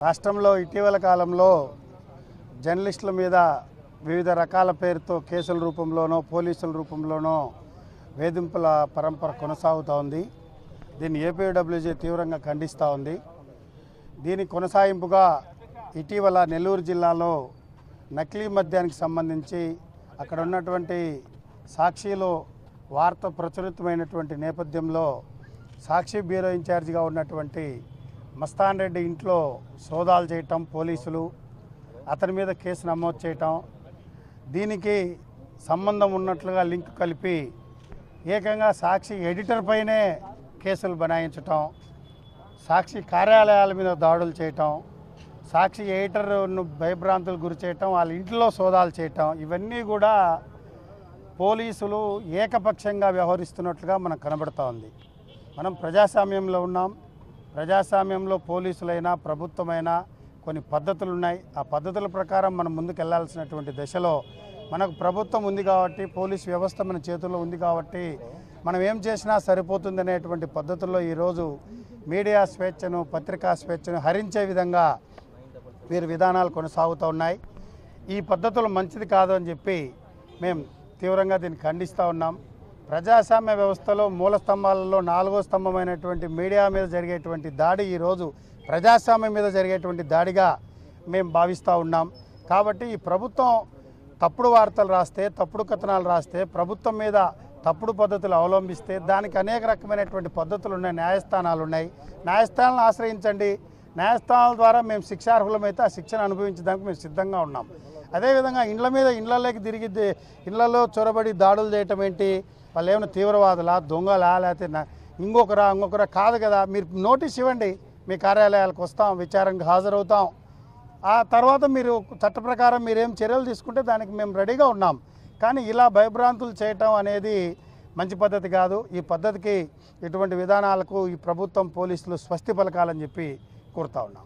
రాష్ట్రంలో ఇటీవల కాలంలో జర్నలిస్టుల మీద వివిధ రకాల పేరుతో కేసుల రూపంలోనో పోలీసుల రూపంలోనో వేధింపుల పరంపర కొనసాగుతూ ఉంది. దీన్ని ఏపీడబ్ల్యూజీ తీవ్రంగా ఖండిస్తూ ఉంది. దీని కొనసాగింపుగా ఇటీవల నెల్లూరు జిల్లాలో నకిలీ మద్యానికి సంబంధించి అక్కడ ఉన్నటువంటి సాక్షిలో వార్త ప్రచురితమైనటువంటి నేపథ్యంలో సాక్షి బ్యూరో ఇన్ఛార్జిగా ఉన్నటువంటి మస్తాన్ రెడ్డి ఇంట్లో సోదాలు చేయటం పోలీసులు అతని మీద కేసు నమోదు చేయటం దీనికి సంబంధం ఉన్నట్లుగా లింక్ కలిపి ఏకంగా సాక్షి ఎడిటర్ పైనే కేసులు బనాయించటం సాక్షి కార్యాలయాల మీద దాడులు చేయటం సాక్షి ఎడిటర్ను భయభ్రాంతులు గురి చేయటం వాళ్ళ ఇంట్లో సోదాలు చేయటం ఇవన్నీ కూడా పోలీసులు ఏకపక్షంగా వ్యవహరిస్తున్నట్లుగా మనకు కనబడుతూ ఉంది. మనం ప్రజాస్వామ్యంలో ఉన్నాం. ప్రజాస్వామ్యంలో పోలీసులైనా ప్రభుత్వమైనా కొన్ని పద్ధతులు ఉన్నాయి ఆ పద్ధతుల ప్రకారం మనం ముందుకెళ్ళాల్సినటువంటి దశలో మనకు ప్రభుత్వం ఉంది కాబట్టి పోలీస్ వ్యవస్థ మన చేతుల్లో ఉంది కాబట్టి మనం ఏం చేసినా సరిపోతుంది అనేటువంటి పద్ధతుల్లో ఈరోజు మీడియా స్వేచ్ఛను పత్రికా స్వేచ్ఛను హరించే విధంగా వీరి విధానాలు కొనసాగుతూ ఉన్నాయి. ఈ పద్ధతులు మంచిది కాదు అని చెప్పి మేము తీవ్రంగా దీన్ని ఖండిస్తూ ఉన్నాం. ప్రజాస్వామ్య వ్యవస్థలో మూల స్తంభాలలో నాలుగో స్తంభమైనటువంటి మీడియా మీద జరిగేటువంటి దాడి ఈరోజు ప్రజాస్వామ్యం మీద జరిగేటువంటి దాడిగా మేము భావిస్తూ ఉన్నాం. కాబట్టి ఈ ప్రభుత్వం తప్పుడు వార్తలు రాస్తే తప్పుడు కథనాలు రాస్తే ప్రభుత్వం మీద తప్పుడు పద్ధతులు అవలంబిస్తే దానికి అనేక రకమైనటువంటి పద్ధతులు ఉన్నాయి న్యాయస్థానాలు ఉన్నాయి. న్యాయస్థానాలను ఆశ్రయించండి. న్యాయస్థానాల ద్వారా మేము శిక్షార్హులమైతే ఆ శిక్షను అనుభవించడానికి మేము సిద్ధంగా ఉన్నాం. అదేవిధంగా ఇండ్ల మీద ఇండ్లలోకి తిరిగి ఇండ్లలో చొరబడి దాడులు చేయటం ఏంటి? వాళ్ళు ఏమైనా తీవ్రవాదులా దొంగలా లేకపోతే ఇంకొకరా ఇంకొకరా కాదు కదా. మీరు నోటీస్ ఇవ్వండి. మీ కార్యాలయాలకు వస్తాం విచారణకు హాజరవుతాం. ఆ తర్వాత మీరు చట్ట ప్రకారం మీరేం చర్యలు తీసుకుంటే దానికి మేము రెడీగా ఉన్నాం. కానీ ఇలా భయభ్రాంతులు చేయటం అనేది మంచి పద్ధతి కాదు. ఈ పద్ధతికి ఇటువంటి విధానాలకు ఈ ప్రభుత్వం పోలీసులు స్వస్తి పలకాలని చెప్పి కోరుతా ఉన్నాం.